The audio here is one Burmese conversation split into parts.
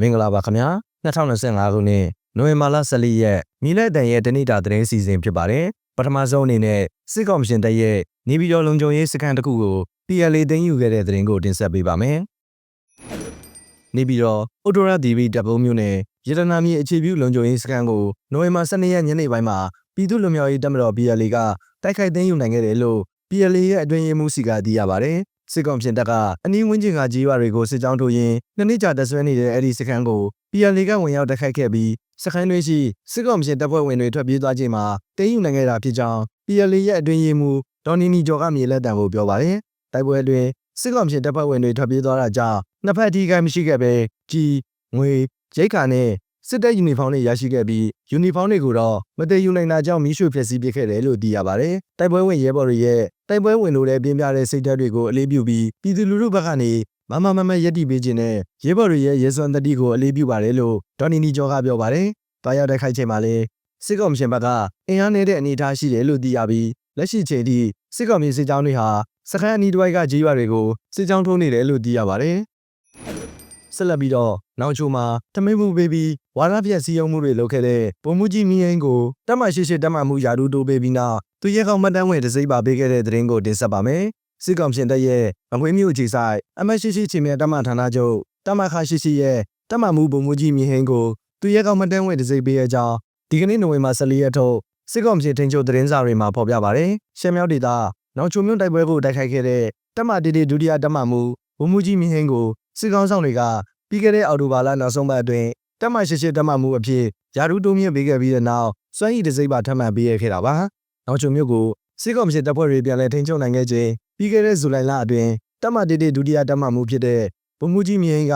မင်္ဂလာပါခင်ဗျာ2025ခုနှစ်နိုဝင်ဘာလ14ရက်မိလက်တန်ရဲ့တနိတာသတင်းစီစဉ်ဖြစ်ပါတယ်ပထမဆုံးအနေနဲ့စစ်ကော်မရှင်တပ်ရဲ့နေပြည်တော်လုံခြုံရေးစခန်းတစ်ခုကို PLA သိမ်းယူခဲ့တဲ့သတင်းကိုတင်ဆက်ပေးပါမယ်နေပြည်တော်အော်တိုရာဒီဗီတပ်ပုံးမြို့နယ်ရတနာမြေအခြေပြုလုံခြုံရေးစခန်းကိုနိုဝင်ဘာ12ရက်ညနေပိုင်းမှာပြည်သူ့လူမျိုးရေးတပ်မတော် PLA ကတိုက်ခိုက်သိမ်းယူနိုင်ခဲ့တယ်လို့ PLA ရဲ့အတွင်းရေးမှူးစီကသိရပါတယ် စစ်ကောင်ရှင်တပ်ကအနီးဝန်းကျင်ကကြီးရွာတွေကိုစစ်ကြောင်းထိုးရင်းနှစ်နှစ်ကြာတပ်ဆွဲနေတဲ့အဲ့ဒီစခန်းကို PLA ကဝင်ရောက်တိုက်ခိုက်ခဲ့ပြီးစခန်းတွင်းရှိစစ်ကောင်ရှင်တပ်ဖွဲ့ဝင်တွေထွက်ပြေးသွားချိန်မှာတိမ်းယူနိုင်ခဲ့တာဖြစ်ကြောင်း PLA ရဲ့အတွင်းရေးမှူးဒေါ်နီနီကျော်ကမြေလက်တံကိုပြောပါတယ်။တိုက်ပွဲအတွင်းစစ်ကောင်ရှင်တပ်ဖွဲ့ဝင်တွေထွက်ပြေးသွားတာကြောင့်နှစ်ဖက်အထိခိုက်မရှိခဲ့ပဲကြီးငွေရိတ်ခါနဲ့ စစ်တပ်ယူနီဖောင်းတွေရရှိခဲ့ပြီးယူနီဖောင်းတွေကိုတော့မတည်ယူနိုင်တာကြောင့်မိရှုဖျက်ဆီးပစ်ခဲ့တယ်လို့သိရပါတယ်။တိုက်ပွဲဝင်ရဲဘော်တွေရဲ့တိုက်ပွဲဝင်လို့လည်းပြင်းပြတဲ့စိတ်ဓာတ်တွေကိုအလေးပြုပြီးပြည်သူလူထုဘက်ကနေမမမမရက်တီပေးခြင်းနဲ့ရဲဘော်တွေရဲ့ရဲစွမ်းတတိကိုအလေးပြုပါတယ်လို့ဒေါ်နီနီကျော်ကပြောပါတယ်။တွားရောက်တဲ့ခိုက်ချိန်မှာလည်းစစ်ကောင်ရှင်ဘက်ကအင်အားနည်းတဲ့အနေအထားရှိတယ်လို့သိရပြီးလက်ရှိချိန်ထိစစ်ကောင်မြေစစ်ကြောင်းတွေဟာစခန်းအနီးတစ်ဝိုက်ကကြီးရွာတွေကိုစစ်ကြောင်းထိုးနေတယ်လို့သိရပါတယ်။ဆက်လက်ပြီးတော့ နောက်ချိုမှာတမိတ်မှုပေးပြီးဝါရပြက်စီးရုံမှုတွေလုပ်ခဲ့တဲ့ပုံမှုကြီးမင်းရင်ကိုတက်မှရှိရှိတက်မှမှုယာဒူတိုးပေးပြီးနောက်သူရဲကောင်မတန်းဝင်တစိမ့်ပါပေးခဲ့တဲ့သတင်းကိုတင်ဆက်ပါမယ်။စစ်ကောင်ရှင်တပ်ရဲ့အငွေမျိုးအခြေဆိုင်အမတ်ရှိရှိချင်းမြတ်တမဌာနချုပ်တမခါရှိရှိရဲ့တမမှုပုံမှုကြီးမြင်းကိုသူရဲကောင်မတန်းဝင်တစိမ့်ပေးရကြောင်းဒီကနေ့နိုဝင်ဘာ14ရက်ထုတ်စစ်ကောင်ရှင်ထင်းချုပ်သတင်းစာတွေမှာဖော်ပြပါတယ်။ရှမ်းမြောက်ဒေသနောက်ချုံမြို့တိုက်ပွဲကိုတိုက်ခိုက်ခဲ့တဲ့တမတီတီဒုတိယတမမှုဘုံမှုကြီးမြင်းကိုစစ်ကောင်ဆောင်တွေက ပြီးခဲ့တဲ့အော်တိုဘာလနောက်ဆုံးပတ်အတွင်းတက်မရှိရှိတက်မှမှုအဖြစ်ယာရုတိုးမြင့်ပေးခဲ့ပြီးတဲ့နောက်စွမ်းရည်တစိမ့်ပါထပ်မံပေးရခဲ့တာပါ။နောက်ချုံမြို့ကိုစစ်ကောင်စီတပ်ဖွဲ့တွေပြန်လည်ထိန်းချုပ်နိုင်ခဲ့ခြင်းပြီးခဲ့တဲ့ဇူလိုင်လအတွင်းတက်မှတေတေဒုတိယတက်မှမှုဖြစ်တဲ့ဗမှုကြီးမြင်းက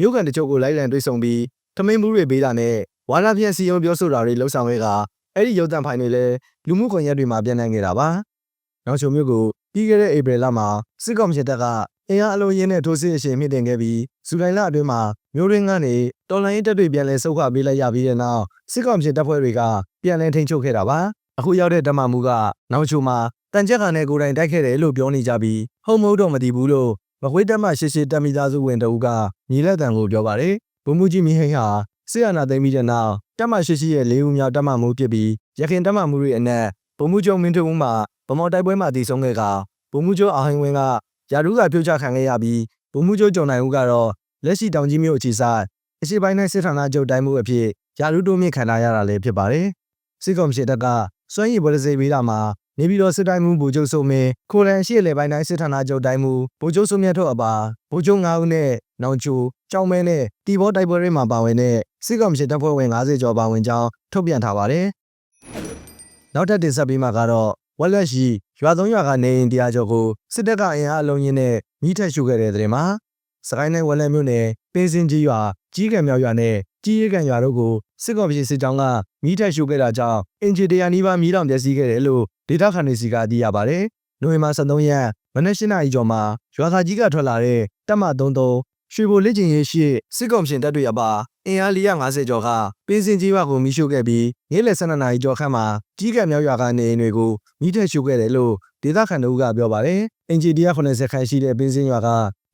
မြို့ကန်တချို့ကိုလိုက်လံတွေ့ဆုံပြီးထမင်းမှုတွေပေးတာနဲ့ဝါလာပြည့်စီယုံပြောဆိုတာတွေလှုပ်ဆောင်ခဲ့ကအဲ့ဒီရုပ်သံဖိုင်တွေလည်းလူမှုကွန်ရက်တွေမှာပြန့်နှံ့ခဲ့တာပါ။နောက်ချုံမြို့ကိုပြီးခဲ့တဲ့ဧပြီလမှာစစ်ကောင်စီတပ်က အင်အားအလုံးရင်းနဲ့ထိုးစစ်အရှိန်မြင့်တင်ခဲ့ပြီးဇူလိုင်လအတွင်းမှာမျိုးရင်းကနေတော်လိုင်းတပ်တွေပြန်လည်ဆုတ်ခွာပေးလိုက်ရပြီးတဲ့နောက်စစ်ကောင်စီတပ်ဖွဲ့တွေကပြန်လည်ထိန်းချုပ်ခဲ့တာပါအခုရောက်တဲ့တမမှုကနောက်ချိုမှာတန်ကြက်ခံနဲ့ကိုယ်တိုင်တိုက်ခဲ့တယ်လို့ပြောနေကြပြီးဟုတ်မဟုတ်တော့မသိဘူးလို့မခွေးတက်မှရှစ်ရှစ်တက်မိသားစုဝင်တအူးကမြေလက်တံကိုပြောပါတယ်ဘုံမှုကြီးမင်းဟိန်ဟာစစ်အာဏာသိမ်းပြီးတဲ့နောက်တက်မှရှစ်ရှစ်ရဲ့လေးဦးမြောက်တက်မှမှုဖြစ်ပြီးရခင်တက်မှမှုတွေအနက်ဘုံမှုကျုံမင်းတို့မှဗမော်တိုက်ပွဲမှာတည်ဆုံခဲ့ကဘုံမှုကျုံအာဟိန်ဝင်းက ယာရုကပြုတ်ချခံခဲ့ရပြီးဘုံမှုကျုံကြုံနိုင်ဦးကတော့လက်ရှိတောင်ကြီးမြို့အခြေဆိုင်အရှိပိုင်းတိုင်းစစ်ဌာနချုပ်တိုင်းမှုအဖြစ်ယာရုတိုးမြင့်ခံထားရတာလည်းဖြစ်ပါတယ်စစ်ကောင်စီတပ်ကစွမ်းရည်ဗလစေပေးတာမှာနေပြည်တော်စစ်တိုင်းမှုဗိုလ်ချုပ်စုံမင်းခိုလန်ရှိလေပိုင်းတိုင်းစစ်ဌာနချုပ်တိုင်းမှုဗိုလ်ချုပ်စုံမြတ်ထုတ်အပါဗိုလ်ချုပ်9ဦးနဲ့နောင်ချိုကြောင်မဲနဲ့တီဘောတိုက်ပွဲတွေမှာပါဝင်တဲ့စစ်ကောင်စီတပ်ဖွဲ့ဝင်90ကျော်ပါဝင်ကြောင်းထုတ်ပြန်ထားပါတယ်နောက်ထပ်တင်ဆက်ပေးမှာကတော့ဝက်လက်ရှိ ရွာသုံးရွာကနေအိမ်တရားကျော်ကိုစစ်တပ်ကအင်အားအလုံးကြီးနဲ့မိထက်ရှုခဲ့တဲ့တဲ့မှာစကိုင်းတိုင်းဝက်လက်မြို့နယ်ပင်းစင်ကြီးရွာကြီးကံမြောက်ရွာနဲ့ကြီးရဲကံရွာတို့ကိုစစ်ကောင်စီစစ်ကြောင်းကမိထက်ရှုခဲ့တာကြောင့်အင်ဂျီတရာနီးပါးမီးလောင်ပျက်စီးခဲ့တယ်လို့ဒေတာခန်နေစီကသိရပါတယ်။နိုဝင်ဘာ23ရက်မနက်၈နာရီကျော်မှာရွာသားကြီးကထွက်လာတဲ့တပ်မ33 ရွှေဘိုလက်ကျင်ရေးရှိစစ်ကောင်ရှင်တပ်တွေအပါအင်အား450ကျော်ကပင်းစင်ကြီးရွာကိုမိရှုခဲ့ပြီးနေ့လယ်12နာရီကျော်ခန့်မှာကြီးကံမြောက်ရွာကနေအိမ်တွေကိုမိထက်ရှုခဲ့တယ်လို့ဒေသခံတို့ကပြောပါတယ်။အင်ဂျီ180ခန်းရှိတဲ့ပင်းစင်ရွာက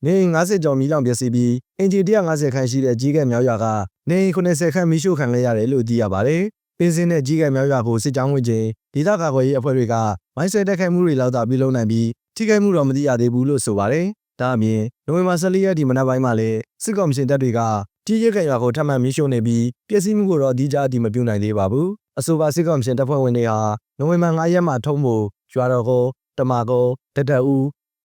နေအိမ်90ကျော်မီးလောင်ပျက်စီးပြီးအင်ဂျီ150ခန်းရှိတဲ့ကြီးကံမြောက်ရွာကနေအိမ်80ခန်းမိရှုခံခဲ့ရတယ်လို့သိရပါတယ်။ပင်းစင်နဲ့ကြီးကံမြောက်ရွာကိုစစ်ကြောင်းဝင်ခြင်းဒေသကာကွယ်ရေးအဖွဲ့တွေကမိုင်းဆွဲတက်ခိုက်မှုတွေလောက်သာပြုလုပ်နိုင်ပြီးထိခိုက်မှုတော့မသိရသေးဘူးလို့ဆိုပါတယ်။ ဒါအပြင်နိုဝင်ဘာ14ရက်ဒီမနက်ပိုင်းမှာလည်းစစ်ကောင်စီတပ်တွေကကြီးရဲကရွာကိုထပ်မံမိရှုနေပြီးပျက်စီးမှုကိုတော့အဒီကြားအဒီမပြုနိုင်သေးပါဘူး။အဆိုပါစစ်ကောင်စီတပ်ဖွဲ့ဝင်တွေဟာနိုဝင်ဘာ9ရက်မှာထုံးဖို့ရွာတော်ကိုတမာကိုတတအူ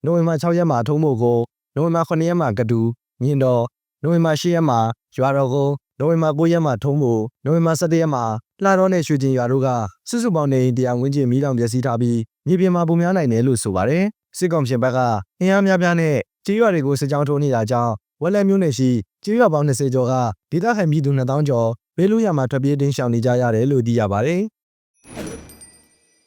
နိုဝင်ဘာ6ရက်မှာထုံးဖို့ကိုနိုဝင်ဘာ9ရက်မှာကတူမြင်းတော်နိုဝင်ဘာ10ရက်မှာရွာတော်ကိုနိုဝင်ဘာ9ရက်မှာထုံးဖို့နိုဝင်ဘာ17ရက်မှာလှတော်နဲ့ရွှေကျင်ရွာတို့ကစုစုပေါင်းနေတရားဝင်းကျင်မီးလောင်ပျက်စီးထားပြီးမြေပြင်မှာပုံများနိုင်တယ်လို့ဆိုပါတယ် စစ်ကောင်ရှင်ဘက်ကအင်အားများပြားနဲ့ကြေးရွာတွေကိုစစ်ကြောင်းထိုးနေတာကြောင့်ဝက်လက်မျိုးနယ်ရှိကြေးရွာပေါင်း20ကျော်ကဒေသခံပြည်သူ2000ကျော်ဘေးလူရမှာထွက်ပြေးတင်းရှောင်နေကြရတယ်လို့သိရပါတယ်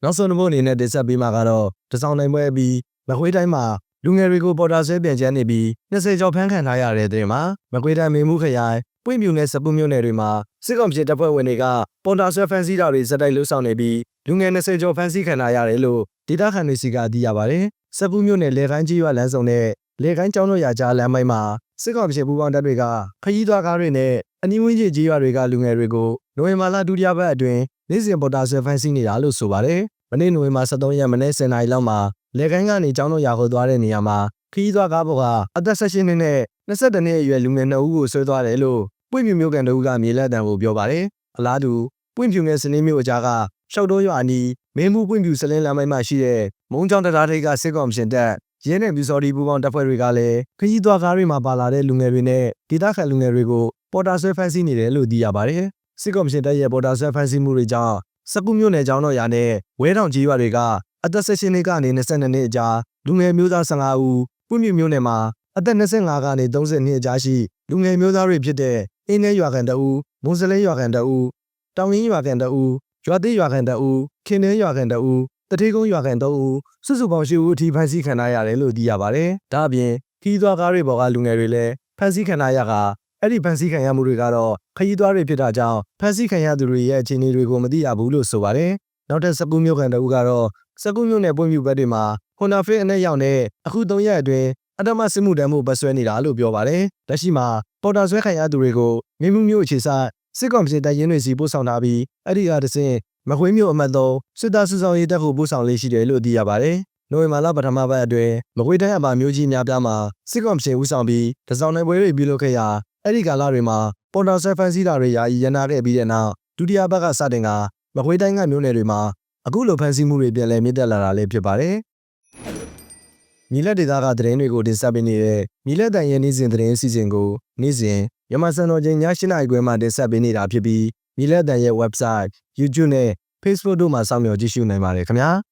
နောက်ဆုံးတစ်ပုဒ်အနေနဲ့တင်ဆက်ပေးမှာကတော့တစောင်းနိုင်ပွဲပြီးမခွေးတိုင်းမှာလူငယ်တွေကိုပေါ်တာဆွဲပြန်ကျန်းနေပြီး20ကျော်ဖမ်းခံထားရတဲ့တဲ့မှာမကွေးတိုင်းမေမှုခရိုင်ပွင့်ပြူနဲ့စပူးမြို့နယ်တွေမှာစစ်ကောင်စီတပ်ဖွဲ့ဝင်တွေကပေါ်တာဆွဲဖမ်းဆီးတာတွေစက်တိုက်လှုပ်ဆောင်နေပြီးလူငယ်20ကျော်ဖမ်းဆီးခံထားရတယ်လို့ဒေသခံတွေစီကသိရပါတယ်။ စပူးမြို့နယ်လေကိုင်းကြီးရွာလမ်းစုံနဲ့လေကိုင်းကျောင်းတို့ရာကြားလမ်းပိုင်းမှာစစ်ကောင်စီပူးပေါင်းတပ်တွေကခရီးသွားကားတွေနဲ့အနီးဝန်းကျင်ကြီးရွာတွေကလူငယ်တွေကိုနိုဝင်ဘာလဒုတိယပတ်အတွင်းနေ့စဉ်ပေါ်တာဆွဲဖမ်းဆီးနေတာလို့ဆိုပါတယ်။မနေ့နိုဝင်ဘာ23ရက်မနေ့10:00နာရီလောက်မှာလေကိုင်းကနေကျောင်းတော်ရာခေါ်သွားတဲ့နေရာမှာခရီးသွားကားပေါ်ကအသက်16နှစ်နဲ့22နှစ်အရွယ်လူငယ်2ဦးကိုဆွဲသွားတယ်လို့ပွင့်ပြူမျိုးကန်တို့ကမြေလက်တံကိုပြောပါတယ်။အလားတူပွင့်ပြူနဲ့စနင်းမျိုးအကြားကရှောက်တော့ရွာအနီး မင်းမှုပွင့်ပြူစလင်းလမ်းမိုင်းမှာရှိတဲ့မုံချောင်းတရားထိပ်ကစစ်ကောင်ရှင်တပ်ရဲနဲ့ပြူစော်ဒီပူပေါင်းတပ်ဖွဲ့တွေကလည်းခရီးသွားကားတွေမှာပါလာတဲ့လူငယ်တွေနဲ့ဒေသခံလူငယ်တွေကိုပေါ်တာဆွဲဖမ်းဆီးနေတယ်လို့သိရပါတယ်။စစ်ကောင်ရှင်တပ်ရဲ့ပေါ်တာဆွဲဖမ်းဆီးမှုတွေကြောင့်စကုမြို့နယ်ကျောင်းတော်ရာနဲ့ဝဲတောင်ကြီးရွာတွေကအသက်16နှစ်ကနေ22နှစ်အကြားလူငယ်မျိုးသား15ဦးပွင့်ပြူမျိုးနယ်မှာအသက်25ကနေ30နှစ်အကြားရှိလူငယ်မျိုးသားတွေဖြစ်တဲ့အင်းနဲ့ရွာကန်တအူမွန်စလဲရွာကန်တအူတောင်ရင်းရွာကန်တအူ ရွာသေးရွာကန်တအူခင်နှဲရွာကန်တအူတထေးကုန်းရွာကန်တအူစုစုပေါင်းရှိဦးအထိဖမ်းဆီးခံရရတယ်လို့သိရပါတယ်။ဒါအပြင်ခီးသွားကားတွေပေါ်ကလူငယ်တွေလည်းဖမ်းဆီးခံရရကအဲ့ဒီဖမ်းဆီးခံရမှုတွေကတော့ခရီးသွားတွေဖြစ်တာကြောင့်ဖမ်းဆီးခံရသူတွေရဲ့အခြေအနေတွေကိုမသိရဘူးလို့ဆိုပါတယ်။နောက်ထပ်စကူးမျိုးကန်တအူကတော့စကူးမျိုးနယ်ပွင့်ပြူဘက်တွေမှာဟွန်နာဖေးအနဲ့ရောက်နေအခု၃ရက်အတွင်းအတမစစ်မှုတမ်းမှုပတ်ဆွဲနေတာလို့ပြောပါတယ်။လက်ရှိမှာပေါ်တာဆွဲခံရသူတွေကိုမြင်းမှုမျိုးအခြေဆိုင် စစ်ကောင်စီတပ်ရင်းတွေစီပို့ဆောင်ထားပြီးအဲ့ဒီကတစဉ်မခွေးမျိုးအမှတ်သုံးစစ်သားစုဆောင်ရေးတပ်ကိုပို့ဆောင်လေးရှိတယ်လို့သိရပါတယ်။နိုဝင်ဘာလပထမပတ်အတွင်းမကွေးတိုင်းအပါမျိုးကြီးများပြားမှာစစ်ကောင်စီဦးဆောင်ပြီးတစောင်းနယ်ပွဲတွေပြုလုပ်ခဲ့ရာအဲ့ဒီကာလတွေမှာပေါ်တာဆွဲဖန်စီတာတွေယာယီရန်နာခဲ့ပြီးတဲ့နောက်ဒုတိယဘက်ကစတင်ကမကွေးတိုင်းကမျိုးနယ်တွေမှာအခုလိုဖန်စီမှုတွေပြန်လည်မြင့်တက်လာတာလည်းဖြစ်ပါတယ်။ မြီလက်ဒေသကသတင်းတွေကိုတင်ဆက်ပေးနေတဲ့မြီလက်တန်ရဲ့နေ့စဉ်သတင်းအစီအစဉ်ကိုနေ့စဉ်မြန်မာစံတော်ချိန်ည7:00နာရီခွဲမှတင်ဆက်ပေးနေတာဖြစ်ပြီးမြီလက်တန်ရဲ့ website, YouTube နဲ့ Facebook တို့မှာစောင့်မျှော်ကြည့်ရှုနိုင်ပါတယ်ခင်ဗျာ။